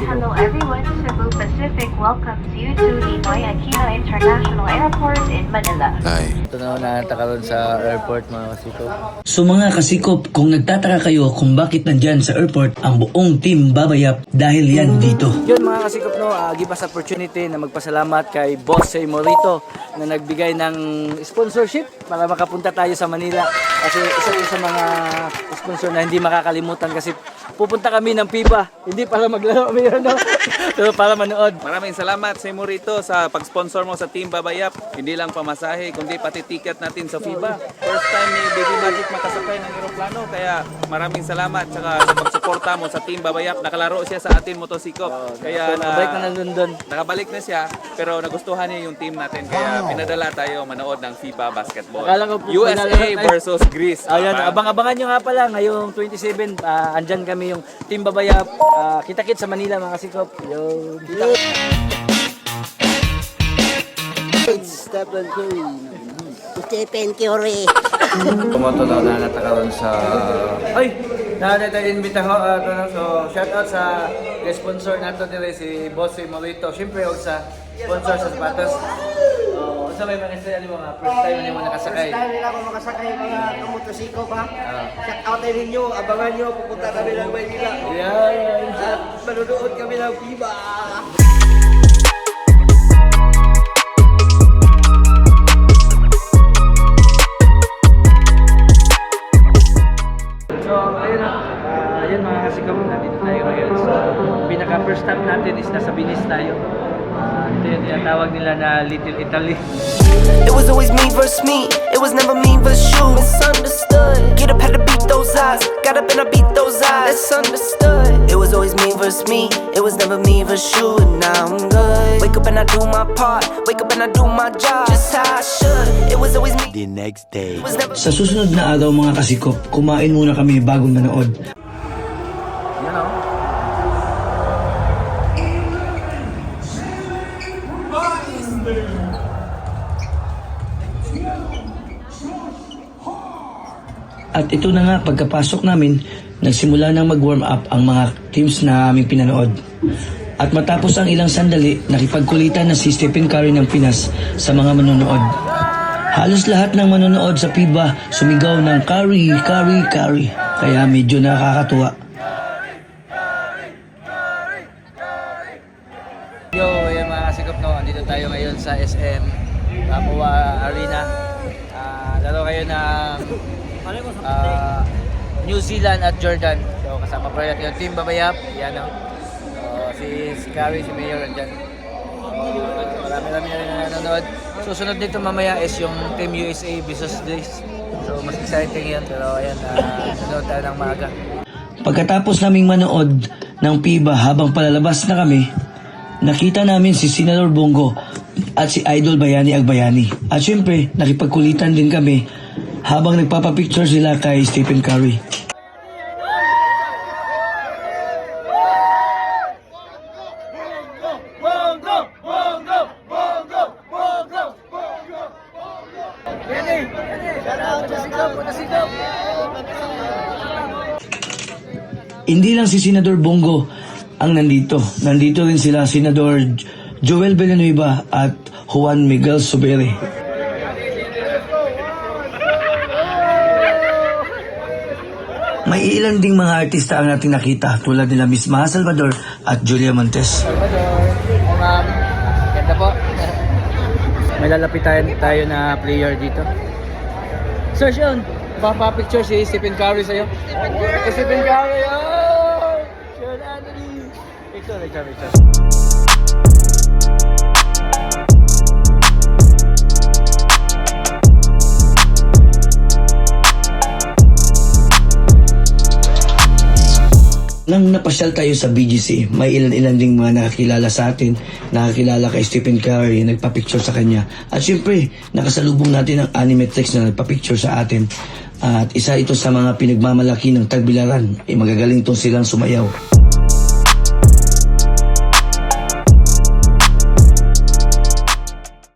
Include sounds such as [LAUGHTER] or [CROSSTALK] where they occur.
Hello everyone, Cebu Pacific welcomes you to Ninoy Aquino International Airport in Manila. Ay. Ito na nakatakaroon sa airport mga kasito. So mga kasikop, kung nagtataka kayo kung bakit nandyan sa airport ang buong team babayap dahil yan dito. Yun mga kasikop no, uh, give us opportunity na magpasalamat kay Boss Say Morito na nagbigay ng sponsorship para makapunta tayo sa Manila. Kasi isa yun sa mga sponsor na hindi makakalimutan kasi pupunta kami ng FIBA. Hindi para maglaro kami yun, no? [LAUGHS] pero para manood. Maraming salamat sa Morito sa pag-sponsor mo sa Team Babayap. Hindi lang pamasahe, kundi pati ticket natin sa FIBA. First time ni Baby Magic makasakay ng eroplano. Kaya maraming salamat saka sa pagsuporta mo sa Team Babayap. Nakalaro siya sa atin motosikop. Kaya na, Nabalik na ng London. nakabalik na siya, pero nagustuhan niya yung team natin. Kaya pinadala tayo manood ng FIBA basketball. Akala ko po USA pinadala versus Greece. Ayan, Papa. abang-abangan nyo nga pala ngayong 27, ah, andyan kami yung Team Babayap. Ah, kita-kit sa Manila mga kasikop. Yung kita Stephen Curry. Stephen Curry. Kumoto daw na natakaroon sa... Ay! Nakita tayo imbita ko. Uh, to, so, shout out sa sponsor nato dire si Boss si Morito. Siyempre, og sa sponsor sa sapatos. Oh, sa may mga isa mo nga first time ni mo nakasakay. First time nila ako makasakay mga kamotosiko pa. Shout out din ninyo, abangan nyo, pupunta kami ng Maynila. Yeah. At manunood kami ng FIBA. Pinaka first stop natin is nasa Binis tayo. Ah, ito yung tinatawag nila na Little Italy. It was always me versus me. It was never me versus you. Misunderstood. Get up, had to beat those eyes. Got up and I beat those eyes. That's understood. It was always me versus me. It was never me versus you. And now I'm good. Wake up and I do my part. Wake up and I do my job. Just how I should. It was always me. The next day. Sa susunod na araw mga kasikop, kumain muna kami bago manood. At ito na nga, pagkapasok namin, nagsimula nang mag-warm up ang mga teams na aming pinanood. At matapos ang ilang sandali, nakipagkulitan na si Stephen Curry ng Pinas sa mga manonood. Halos lahat ng manonood sa FIBA sumigaw ng Curry, Curry, Curry. Kaya medyo nakakatuwa. Yo, ayan mga kasikop no, andito tayo ngayon sa SM Papua Arena. Ah, laro kayo ng ah, New Zealand at Jordan. So kasama pa rin yung team Babayap. Yan o. So, si, si Carrie, si Mayor andyan. So, marami-rami na rin na nanonood. Susunod dito mamaya is yung Team USA versus Greece. So mas exciting yan. Pero ayan, uh, nanonood tayo ng maaga. Pagkatapos naming manood ng PIBA habang palalabas na kami, nakita namin si Senador Bongo at si Idol Bayani Agbayani. At syempre, nakipagkulitan din kami habang nagpapapicture sila kay Stephen Curry. Hindi lang si Senador Bongo ang nandito. Nandito rin sila Senador Joel Villanueva at Juan Miguel Subere. May ilan ding mga artista ang nating nakita tulad nila Miss Maha Salvador at Julia Montes. Ma'am. Ganda po. May lalapitan tayo na player dito. Sir Sean, papa-picture si Stephen Curry sa'yo. Eh, Stephen Curry, oh! Sean Anthony. Picture, picture, picture. Nang napasyal tayo sa BGC, may ilan-ilan ding mga nakakilala sa atin, nakakilala kay Stephen Curry, nagpa-picture sa kanya. At syempre, nakasalubong natin ang Animatrix na nagpa-picture sa atin. At isa ito sa mga pinagmamalaki ng tagbilaran, eh magagaling tong silang sumayaw.